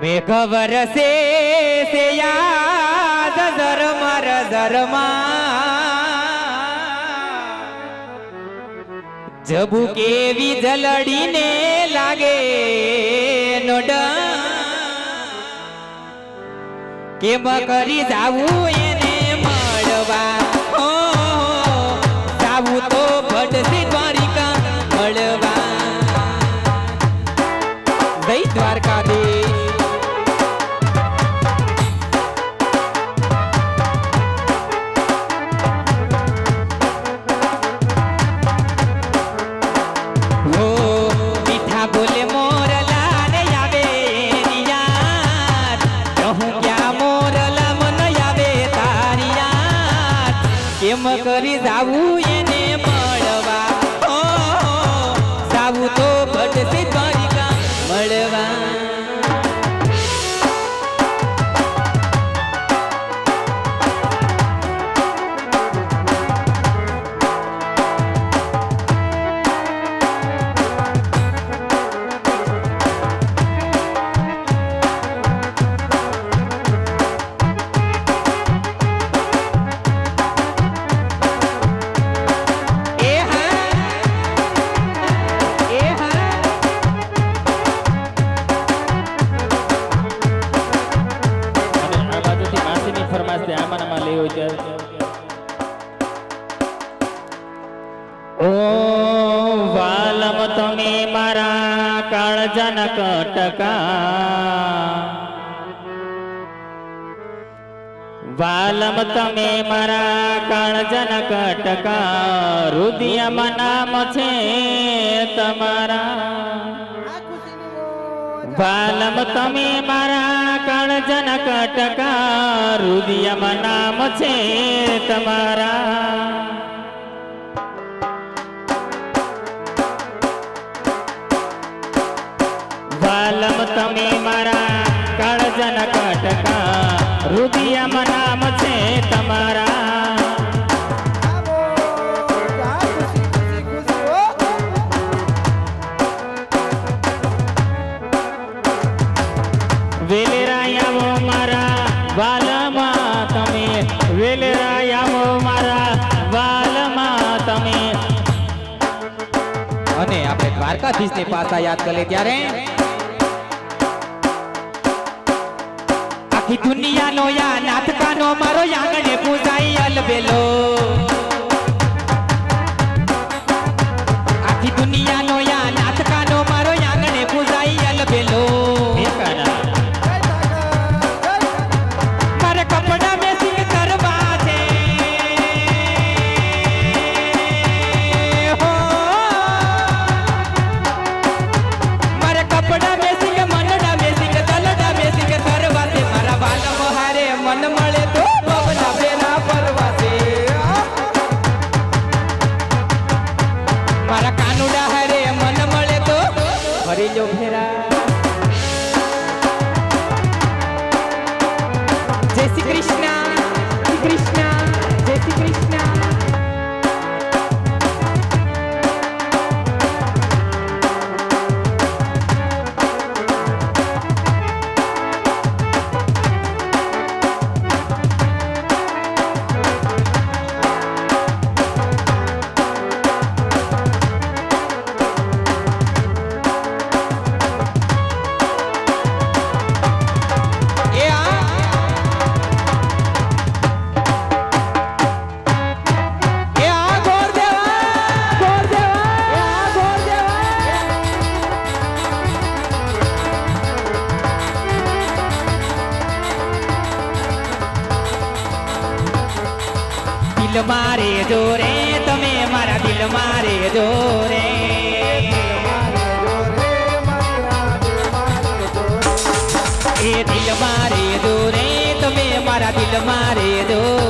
મેઘ વરસે છે યાદ ઝરમર ઝરમા જબુ કેવી જલડીને લાગે નોડ કેમ કરી જાવું એને મળવા? હો, જાવું તો ભટસી કેમ કરી જાવું ઓ વાલમ તમે મારા કાળજાના કટકા વાલમ તમે મારા કાળજાના કટકા રુદિયામાં નામ છે તમારા. વાલમ તમે મારા કાળજન કટકા રુદિયામાં નામ છે તમારા. વેલેરાયાવો મારા તમે. અને આપણે દ્વારકાધીશની પાસા યાદ કરીએ ત્યારે. આખી દુનિયાનો યા નાથકાનો મારો આંગણે પૂજાઈ Krishna. દિલ મારે જોરે તમે મારા દિલ મારે જોરે એ દિલ મારે જોરે તમે મારા દિલ મારે જોરે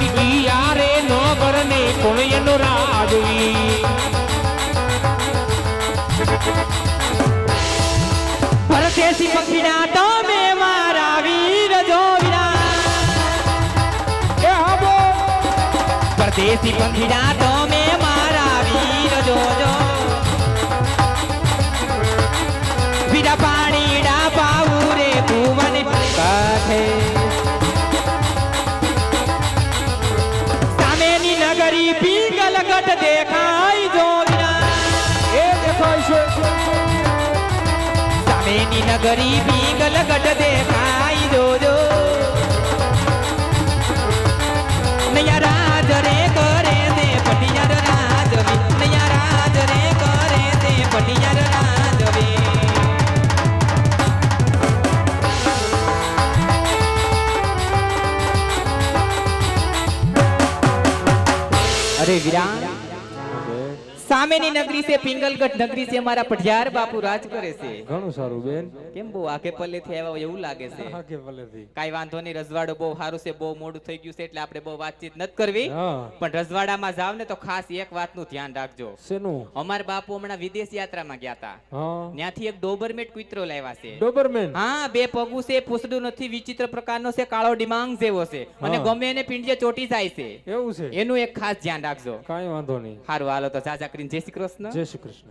બેન યારે ને કોણ એનો રાજવી. પરદેશી પક્ષીના તમે મારા વીર જો એ પરદેશી પંખીના તમે સામેની નગરી પિંગલ ગઢ દેખાય જોજો નૈયા રાજ રે કરે તે પટિયાર રાજવી નૈયા રાજ રે કરે તે પટિયાર રાજવી અરે વીરા સામેની નગરી છે પિંગલગઢ નગરી છે મારા પઠિયાર બાપુ રાજ કરે છે. ઘણું સારું બેન. કેમ બહુ આગે પલ્લે થી આવ્યા એવું લાગે છે? હા પલ્લે થી કાઈ વાંધો નહીં રજવાડો બહુ સારું છે બહુ મોડું થઈ ગયું છે એટલે આપણે બહુ વાતચીત નથી કરવી. પણ રજવાડામાં જાવ ને તો ખાસ એક વાતનું ધ્યાન રાખજો. શેનું? અમાર બાપુ હમણાં વિદેશ યાત્રામાં ગયા હતા ત્યાંથી એક ડોબરમેટ કૂતરો લાવ્યા છે. ડોબરમેન? હા બે પગું છે પૂછડું નથી વિચિત્ર પ્રકારનો છે કાળો ડિમાંગ જેવો છે. અને ગમે એને પિંડિયા ચોટી જાય છે. એવું છે? એનું એક ખાસ ધ્યાન રાખજો. કાઈ વાંધો નહીં. સારું હાલો તો જાજા చెప్పండి జై శ్రీకృష్ణ జై శ్రీకృష్ణ